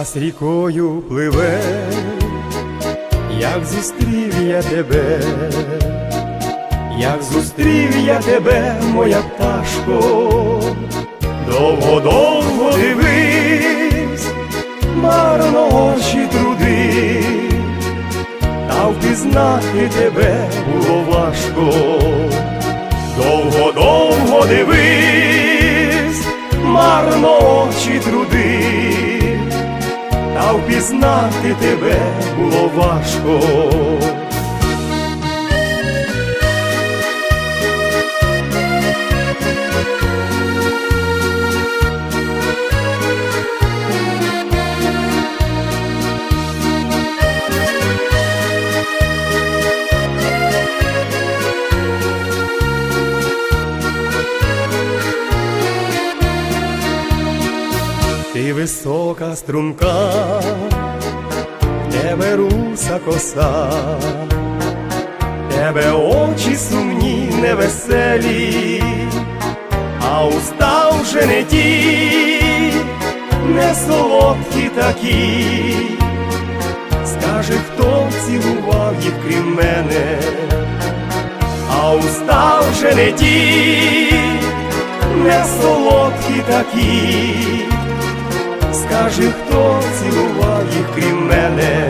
Час рікою пливе, як зустрів я тебе, як зустрів я тебе, моя пташко, довго-довго дивись, марно очі труди, та впізнати тебе було важко, довго-довго дивись, марно очі труди. Та впізнати тебе було важко. Висока струмка, тебе руса коса, тебе очі сумні, невеселі, а уста вже не ті, не солодкі такі. Скаже, хто цілував їх крім мене, а уста вже не ті, не солодкі такі. Скажи, хто цілував їх крім мене.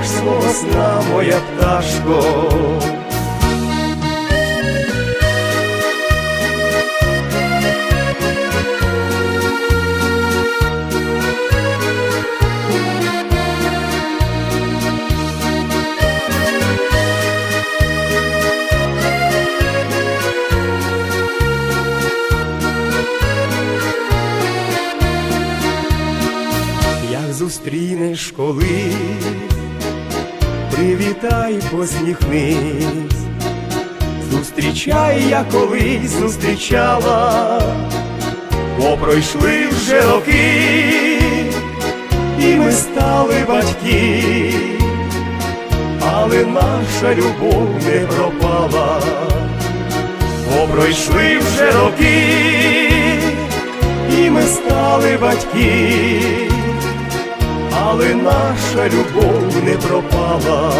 тривож свого сна, моя пташко. Як зустрінеш колись, привітай, посміхнись, зустрічай, я колись зустрічала, бо пройшли вже роки, і ми стали батьки, але наша любов не пропала, бо пройшли вже роки, і ми стали батьки але наша любов не пропала.